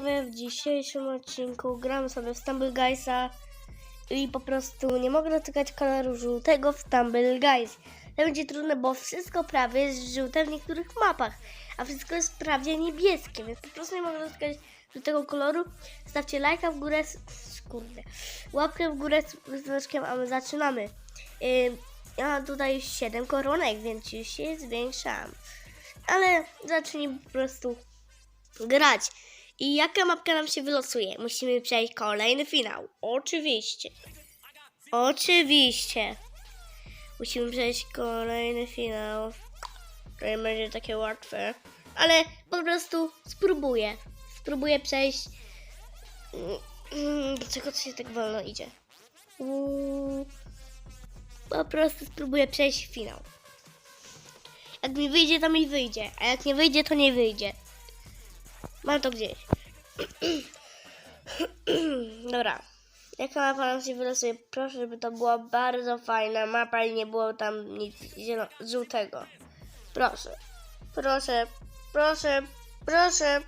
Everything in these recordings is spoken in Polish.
W dzisiejszym odcinku gram sobie w Stumble Guysa i po prostu nie mogę dotykać koloru żółtego w Stumble Guys. To będzie trudne, bo wszystko prawie jest żółte w niektórych mapach, a wszystko jest prawie niebieskie, więc po prostu nie mogę dotykać żółtego koloru. Stawcie lajka w górę, s- s- kurde, łapkę w górę z znaczkiem, a my zaczynamy. Ym, ja mam tutaj już 7 koronek, więc już się zwiększam. Ale zacznijmy po prostu grać. I jaka mapka nam się wylosuje? Musimy przejść kolejny finał. Oczywiście. Oczywiście. Musimy przejść kolejny finał. To nie będzie takie łatwe. Ale po prostu spróbuję. Spróbuję przejść. Mm, Dlaczego to się tak wolno idzie? Uuu. Po prostu spróbuję przejść finał. Jak mi wyjdzie, to mi wyjdzie. A jak nie wyjdzie, to nie wyjdzie. Mam to gdzieś. Dobra. Jaka mapa nam się wylosuje? Proszę, żeby to była bardzo fajna mapa i nie było tam nic żółtego. Proszę. Proszę. Proszę. Proszę.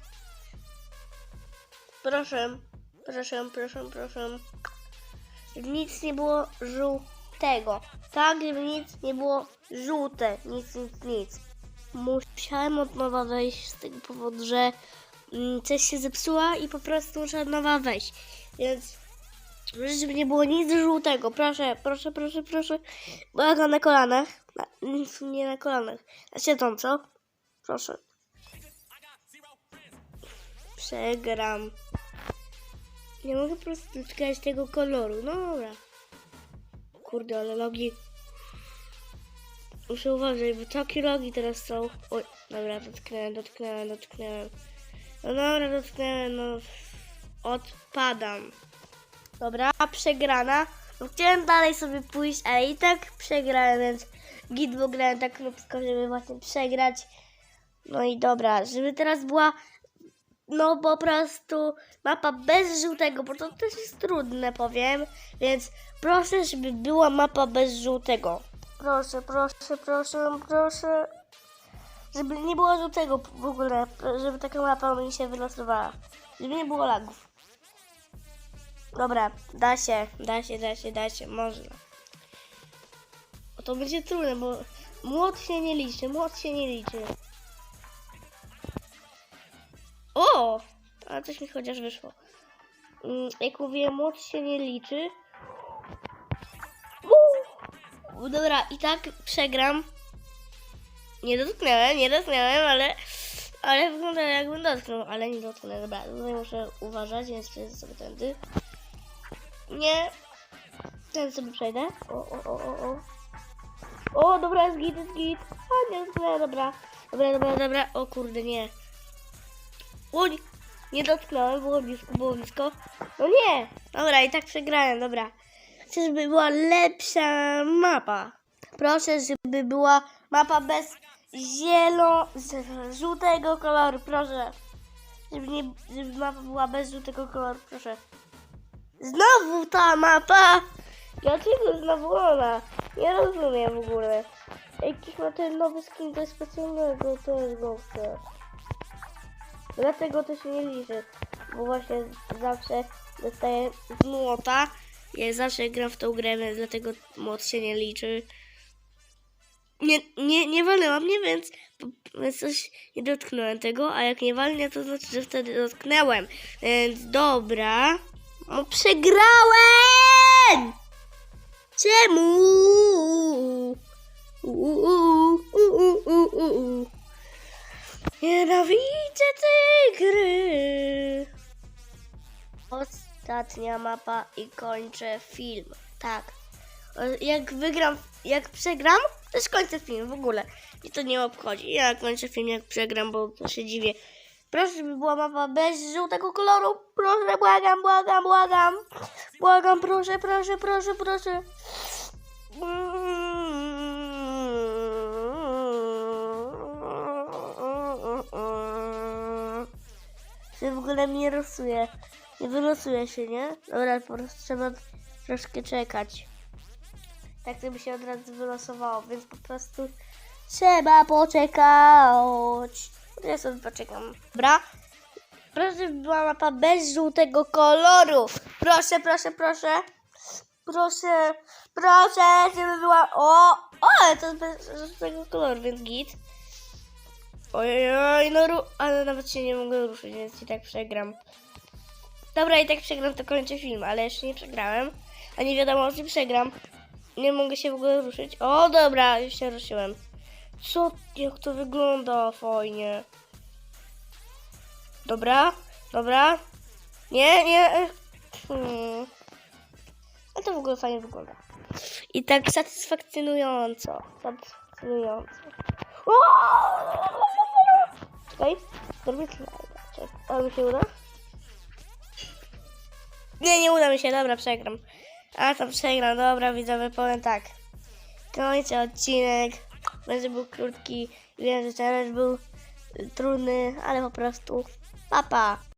Proszę. Proszę, proszę, proszę. Żeby nic nie było żółtego. Tak, żeby nic nie było żółte. Nic, nic, nic. Musiałem od nowa wejść z tego powodu, że coś się zepsuła i po prostu muszę nowa wejść. Więc żeby nie było nic żółtego. Proszę, proszę, proszę, proszę. Błagam na kolanach. Na, nie na kolanach. Na siedząco. Proszę. Przegram. Nie mogę po prostu dotykać tego koloru. No dobra. Kurde, ale logi. Muszę uważać, bo takie logi teraz są. Oj, dobra, dotknąłem, dotknąłem, dotknąłem. No dobra, no. Odpadam. Dobra, przegrana. No, chciałem dalej sobie pójść, ale i tak przegrałem, więc git, bo grałem tak krótko, żeby właśnie przegrać. No i dobra, żeby teraz była no po prostu mapa bez żółtego, bo to też jest trudne, powiem. Więc proszę, żeby była mapa bez żółtego. Proszę, proszę, proszę, proszę. Żeby nie było żółtego w ogóle, żeby taka mapa mi się wylosowała. Żeby nie było lagów. Dobra, da się, da się, da się, da się, można. O, to będzie trudne, bo młot się nie liczy, młot się nie liczy. O! A coś mi chociaż wyszło. Mm, Jak mówiłem, młot się nie liczy. Uuu. Dobra, i tak przegram. Nie dotknąłem, nie dotknąłem, ale... Ale wygląda jakbym dotknął, ale nie dotknę. Dobra, tutaj muszę uważać, więc przejdę sobie tędy. Nie. Ten sobie przejdę. O, o, o, o, o. O, dobra, jest git, jest git. A, nie dotknąłem, dobra. Dobra, dobra, dobra. O kurde, nie. Uj, nie dotknąłem, było blisko, było blisko. No nie, dobra, i tak przegrałem, dobra. Chcę, żeby była lepsza mapa. Proszę, żeby była mapa bez zielo... z żółtego koloru, proszę. Żeby, nie, żeby mapa była bez żółtego koloru, proszę. Znowu ta mapa! Dlaczego znowu ona? Nie rozumiem w ogóle. Jakiś ma ten nowy skin coś specjalnego, to jest chcę. Dlatego to się nie liczy, bo właśnie zawsze dostaję z młota. Ja zawsze gram w tą grę, więc dlatego młot się nie liczy. Nie, nie, nie walnęłam, nie więc, coś nie dotknąłem tego, a jak nie walnę, to znaczy, że wtedy dotknęłem. Więc dobra. O, przegrałem! Czemu? Uuu, uuu, uuu. Nienawidzę tej gry. Ostatnia mapa i kończę film. Tak. Jak wygram, jak przegram, już kończę film w ogóle. I to nie obchodzi. Ja kończę film jak przegram, bo się dziwię. Proszę, żeby była mapa bez żółtego koloru. Proszę, błagam, błagam, błagam. Błagam, proszę, proszę, proszę, proszę. Się w ogóle mnie rysuje. Nie wylosuje się, nie? Dobra, po prostu trzeba troszkę czekać. Tak to by się od razu wylosowało, więc po prostu trzeba poczekać. Ja sobie poczekam. Dobra. Proszę, żeby była mapa bez żółtego koloru. Proszę, proszę, proszę. Proszę, proszę, żeby była... O, o, ale to jest bez żółtego koloru, więc git. Ojej, no ru... ale nawet się nie mogę ruszyć, więc i tak przegram. Dobra, i tak przegram, to kończę film, ale jeszcze nie przegrałem. A nie wiadomo, czy przegram. Nie mogę się w ogóle ruszyć. O, dobra, już się ruszyłem. Co? Jak to wygląda fajnie. Dobra, dobra. Nie, nie. Hmm. A to w ogóle fajnie wygląda. I tak satysfakcjonująco. Satysfakcjonująco. Czekaj, zrobię slajda. A mi się uda? Nie, nie uda mi się, dobra, przegram. A to przegram, dobra, widzowie, powiem tak. Kończę odcinek. Będzie był krótki. Wiem, że challenge był trudny, ale po prostu papa. Pa.